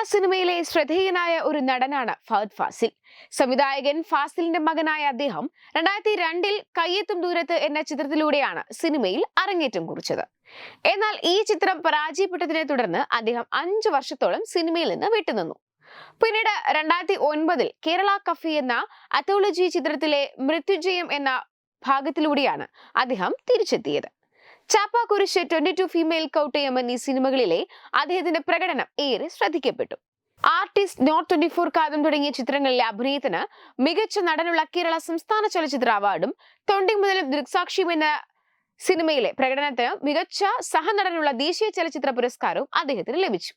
മലയാള സിനിമയിലെ ശ്രദ്ധേയനായ ഒരു നടനാണ് ഫഹദ് ഫാസിൽ. സംവിധായകൻ ഫാസിലിന്റെ മകനായ അദ്ദേഹം രണ്ടായിരത്തി രണ്ടിൽ കയ്യെത്തും ദൂരത്ത് എന്ന ചിത്രത്തിലൂടെയാണ് സിനിമയിൽ അരങ്ങേറ്റം കുറിച്ചത്. എന്നാൽ ഈ ചിത്രം പരാജയപ്പെട്ടതിനെ തുടർന്ന് അദ്ദേഹം അഞ്ചു വർഷത്തോളം സിനിമയിൽ നിന്ന് വിട്ടുനിന്നു. പിന്നീട് രണ്ടായിരത്തി ഒൻപതിൽ കേരള കഫി എന്ന അത്തോളജി ചിത്രത്തിലെ മൃത്യുജയം എന്ന ഭാഗത്തിലൂടെയാണ് അദ്ദേഹം തിരിച്ചെത്തിയത്. Chappa Kurishu twenty two female Kottayam എന്നീ സിനിമകളിലെ അദ്ദേഹത്തിന്റെ പ്രകടനം ഏറെ ശ്രദ്ധിക്കപ്പെട്ടു. Artist north twenty four Kaatham തുടങ്ങിയ ചിത്രങ്ങളിലെ അഭിനയത്തിന് മികച്ച നടനുള്ള കേരള സംസ്ഥാന ചലച്ചിത്ര അവാർഡും തൊണ്ടി മുതലും ദൃക്സാക്ഷിയും എന്ന സിനിമയിലെ പ്രകടനത്തിന് മികച്ച സഹനടനുള്ള ദേശീയ ചലച്ചിത്ര പുരസ്കാരവും അദ്ദേഹത്തിന് ലഭിച്ചു.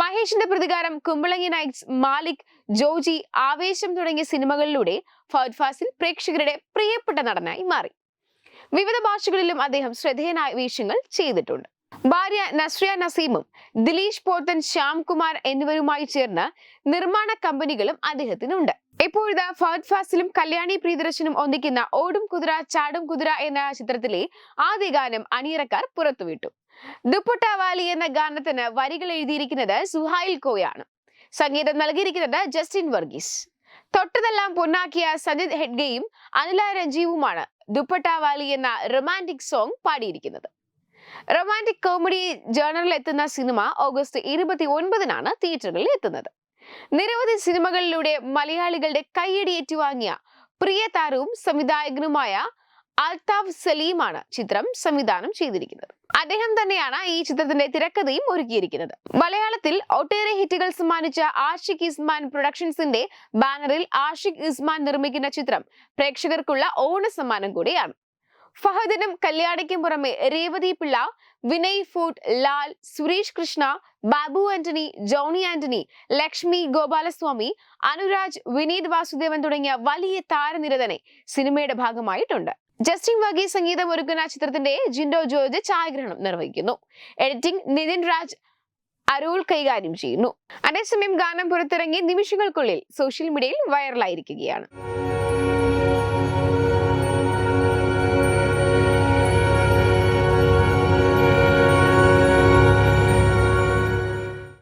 മഹേഷിന്റെ പ്രതികാരം കുമ്പളങ്ങി നൈറ്റ്സ് മാലിക് ജോജി ആവേശം തുടങ്ങിയ സിനിമകളിലൂടെ ഫൗദ് ഫാസിൽ പ്രേക്ഷകരുടെ പ്രിയപ്പെട്ട നടനായി മാറി. വിവിധ ഭാഷകളിലും അദ്ദേഹം ശ്രദ്ധേയനായ വേഷങ്ങൾ ചെയ്തിട്ടുണ്ട്. ഭാര്യ നസ്രിയ നസീമും ദിലീഷ് പോത്തൻ ശ്യാംകുമാർ എന്നിവരുമായി ചേർന്ന് നിർമ്മാണ കമ്പനികളും അദ്ദേഹത്തിനുണ്ട്. ഇപ്പോഴത്തെ ഫഹദ് ഫാസിലും കല്യാണി പ്രിയദർശനും ഒന്നിക്കുന്ന ഓടും കുതിര ചാടും കുതിര എന്ന ചിത്രത്തിലെ ആദ്യ ഗാനം അണിയറക്കാർ പുറത്തുവിട്ടു. ദുപ്പട്ട വാലി എന്ന ഗാനത്തിന് വരികൾ എഴുതിയിരിക്കുന്നത് സുഹായിൽ കോയാണ്. സംഗീതം നൽകിയിരിക്കുന്നത് ജസ്റ്റിൻ വർഗീസ്. തൊട്ടതെല്ലാം പൊന്നാക്കിയ സജിത് ഹെഡ്ഗയും അനില രഞ്ജീവുമാണ് ദുപ്പട്ട വാലി എന്ന റൊമാന്റിക് സോങ് പാടിയിരിക്കുന്നത്. റൊമാന്റിക് കോമഡി ജേണറിൽ എത്തുന്ന സിനിമ ഓഗസ്റ്റ് ഇരുപത്തി ഒൻപതിനാണ് തിയേറ്ററുകളിൽ എത്തുന്നത്. നിരവധി സിനിമകളിലൂടെ മലയാളികളുടെ കൈയടി ഏറ്റുവാങ്ങിയ പ്രിയ താരവും സംവിധായകനുമായ അൽതാഫ് സലീമാണ് ചിത്രം സംവിധാനം ചെയ്തിരിക്കുന്നത്. അദ്ദേഹം തന്നെയാണ് ഈ ചിത്രത്തിന്റെ തിരക്കഥയും ഒരുക്കിയിരിക്കുന്നത്. മലയാളത്തിൽ ഒട്ടേറെ ഹിറ്റുകൾ സമ്മാനിച്ച ആഷിഖ് ഇസ്മാൻ പ്രൊഡക്ഷൻസിന്റെ ബാനറിൽ ആഷിഖ് ഇസ്മാൻ നിർമ്മിക്കുന്ന ചിത്രം പ്രേക്ഷകർക്കുള്ള ഓണ സമ്മാനം കൂടിയാണ്. ഫഹദിനും കല്യാണിക്കും പുറമെ രേവതി പിള്ള വിനയ് ഫൂട്ട് ലാൽ സുരേഷ് കൃഷ്ണ ബാബു ആന്റണി ജോണി ആന്റണി ലക്ഷ്മി ഗോപാലസ്വാമി അനുരാജ് വിനീത് വാസുദേവൻ തുടങ്ങിയ വലിയ താരനിര തന്നെ സിനിമയുടെ ഭാഗമായിട്ടുണ്ട്. ജസ്റ്റിൻ വഗി സംഗീതം ഒരുക്കുന്ന ചിത്രത്തിന്റെ ജിൻഡോ ജോർജ് ഛായാഗ്രഹണം നിർവഹിക്കുന്നു. എഡിറ്റിംഗ് നിതിൻ രാജ് അരുൾ കൈകാര്യം ചെയ്യുന്നു. അതേസമയം ഗാനം പുറത്തിറങ്ങി നിമിഷങ്ങൾക്കുള്ളിൽ സോഷ്യൽ മീഡിയയിൽ വൈറലായിരിക്കുകയാണ്